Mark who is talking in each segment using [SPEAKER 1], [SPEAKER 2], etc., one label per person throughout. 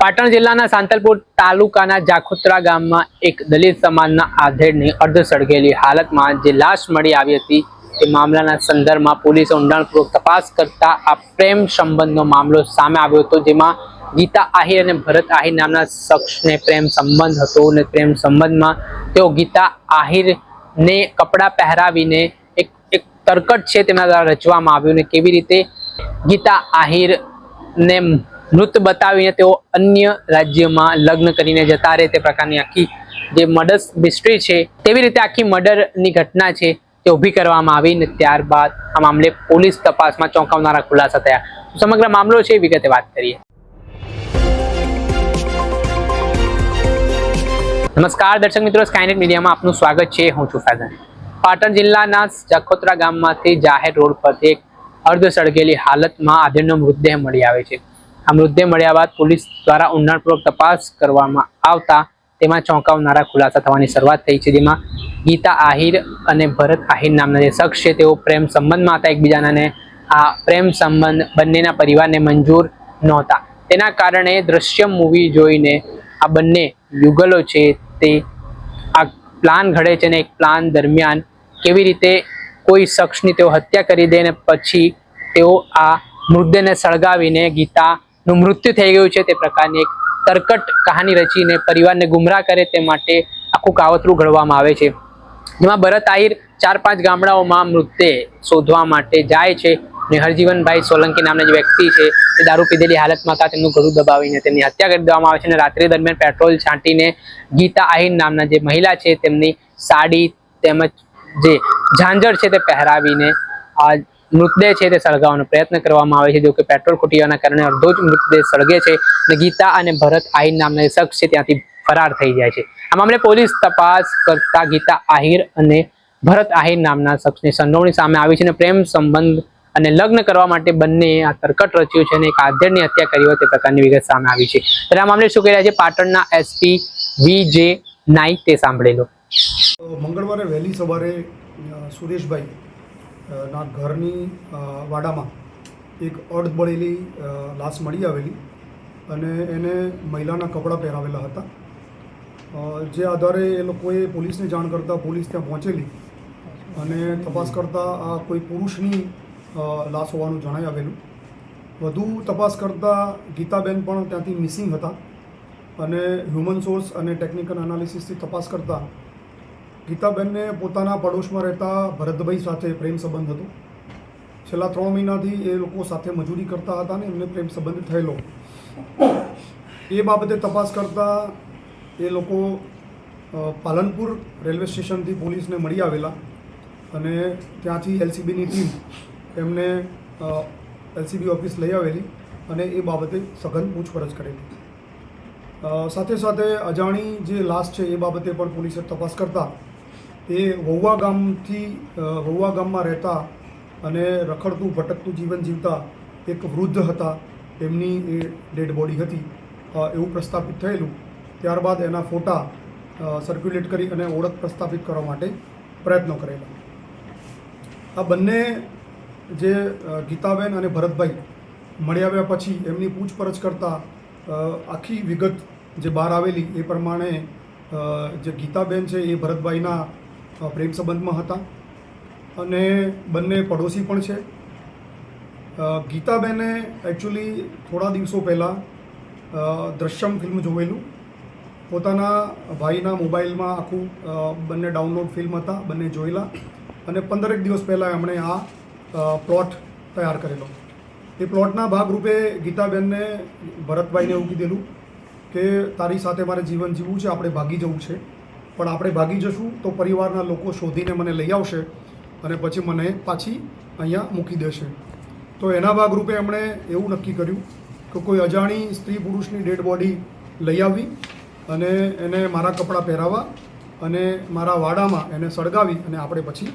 [SPEAKER 1] પાટણ જિલ્લાના સાંતલપુર તાલુકાના જાખોત્રા ગામમાં એક દલિત સમાજના આધેડની અર્ધ સળગેલી હાલતમાં જે લાશ મળી આવી હતી, તે મામલાના સંદર્ભમાં પોલીસે ઊંડાણપૂર્વક તપાસ કરતા આ પ્રેમ સંબંધનો મામલો સામે આવ્યો હતો, જેમાં ગીતા આહિર અને ભરત આહિર નામના શખ્સને પ્રેમ સંબંધ હતો અને પ્રેમ સંબંધમાં તેઓ ગીતા આહિરને કપડાં પહેરાવીને એક એક તરકટ છે તેના દ્વારા રચવામાં આવ્યું અને કેવી રીતે ગીતા આહિરને મૃત બતાવીને તેઓ અન્ય રાજ્યમાં લગ્ન કરીને જતા રહે તે પ્રકારની આખી જે મર્ડર મિસ્ટ્રી છે, તેવી રીતે આખી મર્ડરની ઘટના છે, તે ઊભી કરવામાં આવી ને ત્યારબાદ આ મામલે પોલીસ તપાસમાં ચોંકાવનારા ખુલાસા થયા. સમગ્ર મામલો છે, વિગતે વાત કરીએ. નમસ્કાર દર્શક મિત્રો સ્કાયનેટ મીડિયામાં આપનું સ્વાગત છે, હું છું ફેઝન પાટણ જિલ્લાના જખોત્રા ગામમાંથી જાહેર રોડ પરથી એક અર્ધ સળગેલી હાલતમાં આધેડનો મૃતદેહ મળી આવે છે. આ મૃતદેહ મળ્યા બાદ પોલીસ દ્વારા ઊંડાણપૂર્વક તપાસ કરવામાં આવતા તેમાં ચોંકાવનારા ખુલાસા થવાની શરૂઆત થઈ છે. જેમાં ગીતા આહિર અને ભરત આહિર નામના જે શખ્સ છે, તેઓ પ્રેમ સંબંધમાં હતા એકબીજાના. આ પ્રેમ સંબંધ બંનેના પરિવારને મંજૂર નહોતા. તેના કારણે દ્રશ્યમ મૂવી જોઈને આ બંને યુગલો છે, તે આ પ્લાન ઘડે છે અને એક પ્લાન દરમિયાન કેવી રીતે કોઈ શખ્સની તેઓ હત્યા કરી દે અને પછી તેઓ આ મૃતદેહને સળગાવીને ગીતાનું મૃત્યુ થઈ ગયું છે તે પ્રકારની એક તરકટ કહાની રચીને પરિવારને ગુમરાહ કરે તે માટે આખું કાવતરું ઘડવામાં આવે છે. જેમાં ભરત આહિર ચાર પાંચ ગામડાઓમાં મૃતદેહ શોધવા માટે જાય છે અને હરજીવનભાઈ સોલંકી નામના જે વ્યક્તિ છે તે દારૂ પીધેલી હાલતમાં હતા, તેમનું ગળું દબાવીને તેમની હત્યા કરી દેવામાં આવે છે અને રાત્રિ દરમિયાન પેટ્રોલ છાંટીને ગીતા આહિર નામના જે મહિલા છે તેમની સાડી તેમજ જે ઝાંઝર છે તે પહેરાવીને આ મૃતદેહ છે તે સળગાવવાનો પ્રયત્ન કરવામાં આવે છે. જો કે પેટ્રોલ ખૂટીવાના કારણે અડધો જ મૃતદેહ સળગે છે અને ગીતા અને ભરત આહિર નામના શખ્સ છે ત્યાંથી ફરાર થઈ જાય છે. આ મામલે પોલીસ તપાસ કરતા ગીતા આહિર અને ભરત આહિર નામના શખ્સની સંડોવણી સામે આવી છે અને પ્રેમ સંબંધ અને લગ્ન કરવા માટે બંને આ તરકટ રચ્યું છે અને એક આધેડની હત્યા કરી હોય તે પ્રકારની વિગત સામે આવી છે. ત્યારે આ મામલે શું કહી રહ્યા છે? પાટણના એસપી વી જે નાઇક તે સાંભળેલો
[SPEAKER 2] મંગળવારે વહેલી સવારે સુરેશભાઈ ના, ઘરની વાડામાં એક અડધબળેલી લાશ મળી આવેલી અને એને મહિલાના કપડાં પહેરાવેલા હતા. જે આધારે એ લોકોએ પોલીસને જાણ કરતાં પોલીસ ત્યાં પહોંચેલી અને તપાસ કરતાં આ કોઈ પુરુષની લાશ હોવાનું જણાઈ આવેલું. વધુ તપાસ કરતાં ગીતાબેન પણ ત્યાંથી મિસિંગ હતા અને હ્યુમન સોર્સ અને ટેકનિકલ એનાલિસિસથી તપાસ કરતાં ગીતાબેનને પોતાના પડોશમાં રહેતા ભરતભાઈ સાથે પ્રેમ સંબંધ હતો. છેલ્લા ત્રણ મહિનાથી એ લોકો સાથે મજૂરી કરતા હતા ને એમને પ્રેમ સંબંધ થયેલો. એ બાબતે તપાસ કરતાં એ લોકો પાલનપુર રેલવે સ્ટેશનથી પોલીસને મળી આવેલા અને ત્યાંથી એલસીબીની ટીમ એમને એલસીબી ઓફિસ લઈ આવેલી અને એ બાબતે સઘન પૂછપરછ કરેલી સાથે સાથે અજાણી જે લાશ છે એ બાબતે પણ પોલીસે તપાસ કરતા એ વહુવા ગામથી વહુવા ગામમાં રહેતા અને રખડતું, ભટકતું જીવન જીવતા એક વૃદ્ધ હતા. એમની એ ડેડ બોડી હતી. એવું પ્રસ્થાપિત થયેલું. ત્યારબાદ એના ફોટા સર્ક્યુલેટ કરી અને ઓળખ પ્રસ્થાપિત કરવા માટે પ્રયત્નો કરેલા. આ બંને જે ગીતાબેન અને ભરતભાઈ મળી આવ્યા પછી એમની પૂછપરછ કરતાં આખી વિગત જે બહાર આવેલી એ પ્રમાણે જે ગીતાબેન છે એ ભરતભાઈના પ્રેમ સંબંધમાં હતા. અને બંને પડોશી પણ છે. ગીતાબેને એકચ્યુઅલી થોડા દિવસો પહેલાં દ્રશ્યમ ફિલ્મ જોયેલું પોતાના ભાઈના મોબાઈલમાં આખું બંને ડાઉનલોડ ફિલ્મ હતા, બંને જોયેલા. અને પંદરેક દિવસ પહેલાં એમણે આ પ્લોટ તૈયાર કરેલો. એ પ્લોટના ભાગરૂપે ગીતાબેનને ભરતભાઈને એવું કીધેલું કે, તારી સાથે મારે જીવન જીવવું છે, આપણે ભાગી જવું છે. પણ આપણે ભાગી જશું તો પરિવારના લોકો શોધીને મને લઈ આવશે અને પછી મને પાછી અહીંયા મૂકી દેશે. તો એના ભાગરૂપે એમણે એવું નક્કી કર્યું કે કોઈ અજાણી સ્ત્રી પુરુષની ડેડ બોડી લઈ આવી અને એને મારા કપડાં પહેરાવા અને મારા વાડામાં એને સળગાવી અને આપણે પછી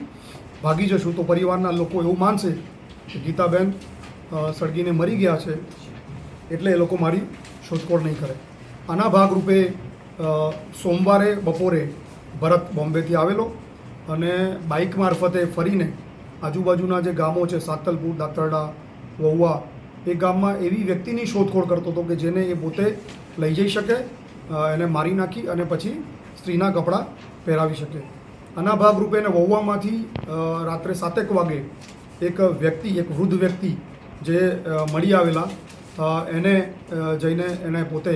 [SPEAKER 2] ભાગી જશું. તો પરિવારના લોકો એવું માનશે કે ગીતાબેન સળગીને મરી ગયા છે એટલે એ લોકો મારી શોધખોળ નહીં કરે. આના ભાગરૂપે સોમવારે, બપોરે ભરત બોમ્બેથી આવેલો અને બાઇક મારફતે ફરીને આજુબાજુના જે ગામો છે, સાતલપુર, દાતરડા વહુવા એ ગામમાં એવી વ્યક્તિની શોધખોળ કરતો હતો કે જેને એ પોતે લઈ જઈ શકે એને મારી નાખી અને પછી સ્ત્રીના કપડાં પહેરાવી શકે. આના ભાગરૂપે એને વહુવામાંથી રાત્રે સાતેક વાગે એક વ્યક્તિ, એક વૃદ્ધ વ્યક્તિ જે મળી આવેલા એને જઈને એને પોતે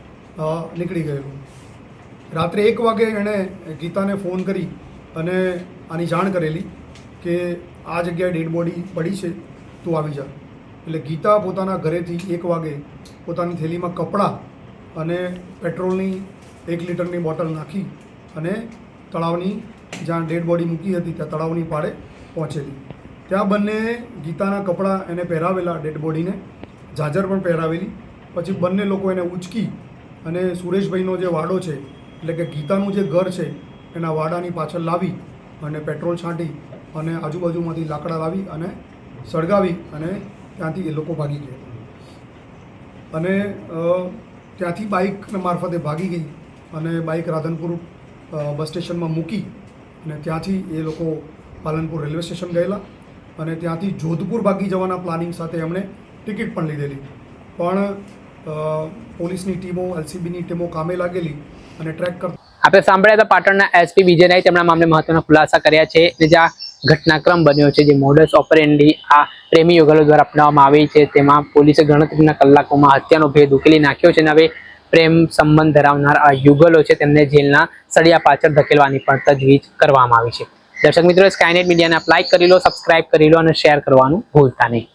[SPEAKER 2] નીકળી ગયેલો. રાત્રે એક વાગે એણે ગીતાને ફોન કરી અને આની જાણ કરેલી કે આ જગ્યાએ ડેડ બોડી પડી છે, તું આવી જા. એટલે ગીતા પોતાના ઘરેથી એક વાગે પોતાની થેલીમાં કપડાં અને પેટ્રોલની એક લીટરની બોટલ નાખી અને તળાવની જ્યાં ડેડ બોડી મૂકી હતી ત્યાં તળાવની પાળે પહોંચેલી. ત્યાં બંને ગીતાના કપડાં એને પહેરાવેલા ડેડ બોડીને, જાજર પણ પહેરાવેલી. પછી બંને લોકો એને ઉચકી અને સુરેશભાઈનો જે વાડો છે, એટલે કે ગીતાનું જે ઘર છે, એના વાડાની પાછળ લાવી અને પેટ્રોલ છાંટી અને આજુબાજુમાંથી લાકડા લાવી અને સળગાવી અને ત્યાંથી એ લોકો ભાગી ગયા. અને ત્યાંથી બાઇક મારફતે ભાગી ગઈ અને બાઇક રાધનપુર બસ સ્ટેશનમાં મૂકી અને ત્યાંથી એ લોકો પાલનપુર રેલવે સ્ટેશન ગયેલા અને ત્યાંથી જોધપુર ભાગી જવાના પ્લાનિંગ સાથે એમણે ટિકિટ પણ લીધેલી. પણ પોલીસની ટીમો, એલસીબીની ટીમો કામે લાગેલી અને ટ્રેક કર
[SPEAKER 1] આપણે સાંભળ્યા હતા પાટણના એસપી વિજય તેમના મામલે મહત્વના ખુલાસા કર્યા છે અને જે આ ઘટનાક્રમ બન્યો છે, જે મોડસ ઓપરેન્ડી આ પ્રેમી યુગલો દ્વારા અપનાવવામાં આવી છે, તેમાં પોલીસે ગણતરીના કલાકોમાં હત્યાનો ભેદ ઉકેલી નાખ્યો છે અને હવે પ્રેમ સંબંધ ધરાવનાર આ યુગલો છે, તેમને જેલના સળિયા પાછળ ધકેલવાની પણ તજવીજ કરવામાં આવી છે. દર્શક મિત્રો સ્કાયનેટ મીડિયાને આપ લાઈક કરી લો સબસ્ક્રાઇબ કરી લો અને શેર કરવાનું ભૂલતા નહીં.